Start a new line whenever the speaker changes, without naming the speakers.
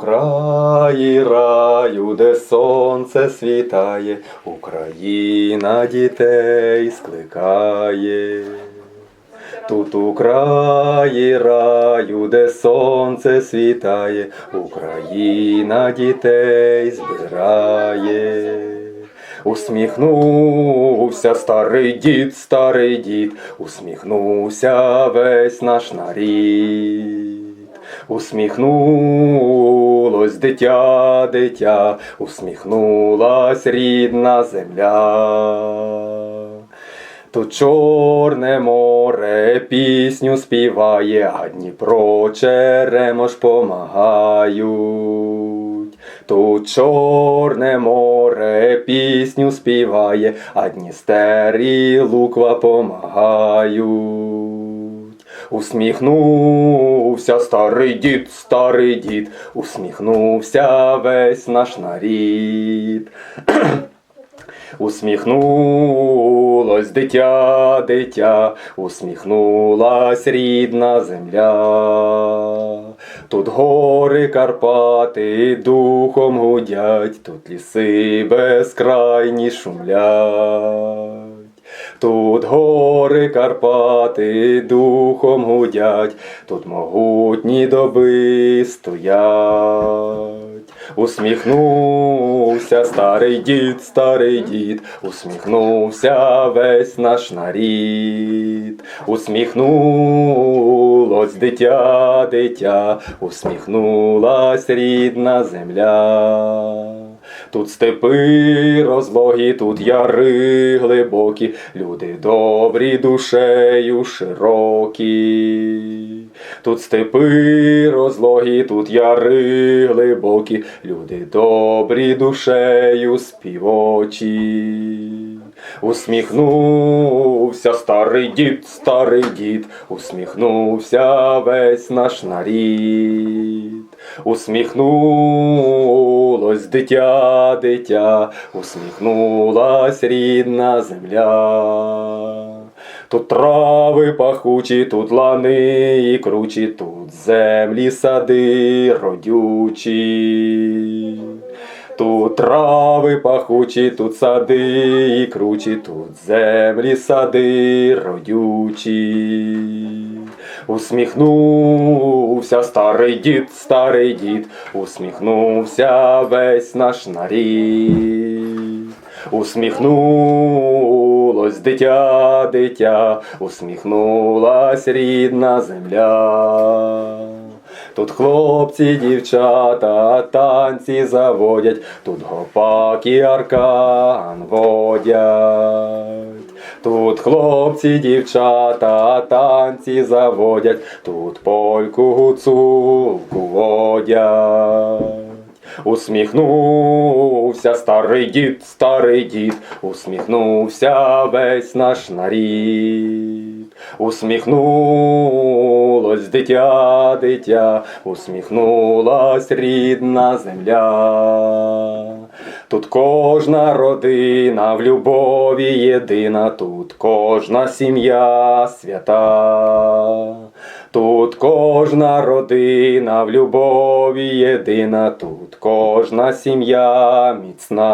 краї раю, де сонце світає, Україна дітей скликає. Тут у краї раю, де сонце світає, Україна дітей збирає. Усміхнувся старий дід, старий дід, усміхнувся весь наш нарід. Усміхнулось дитя, дитя, усміхнулась рідна земля. Тут Чорне море пісню співає, а Дніпро черемош помагають. Тут Чорне море пісню співає, а Дністер і Луква помагають. Усміхнувся старий дід, старий дід, усміхнувся весь наш нарід. Усміхнулось дитя, дитя, усміхнулась рідна земля. Тут гори Карпати духом гудять, тут ліси безкрайні шумлять. Тут гори Карпати духом гудять, тут могутні доби стоять. Усміхнувся старий дід, старий дід, усміхнувся весь наш нарід, усміхнулось дитя, дитя, усміхнулась рідна земля. Тут степи розлогі, тут яри глибокі, люди добрі душею широкі. Тут степи розлогі, тут яри глибокі, люди добрі душею співочі. Усміхнувся старий дід, старий дід, усміхнувся весь наш нарід. Усміхнулось дитя, дитя, усміхнулась рідна земля. Тут трави пахучі, тут лани і кручі, тут землі сади родючі. Тут трави пахучі, тут сади і кручі, тут землі сади родючі. Усміхнувся старий дід, старий дід, усміхнувся весь наш нарід. Усміхнулось дитя, дитя, усміхнулась рідна земля. Тут хлопці, дівчата, танці заводять, тут гопак і аркан водять. Тут хлопці, дівчата, танці заводять, тут польку гуцулку водять. Усміхнувся старий дід, старий дід, усміхнувся весь наш нарід. Усміхнулось дитя, дитя, усміхнулась рідна земля. Тут кожна родина в любові єдина, тут кожна сім'я свята. Тут кожна родина в любові єдина, тут кожна сім'я міцна.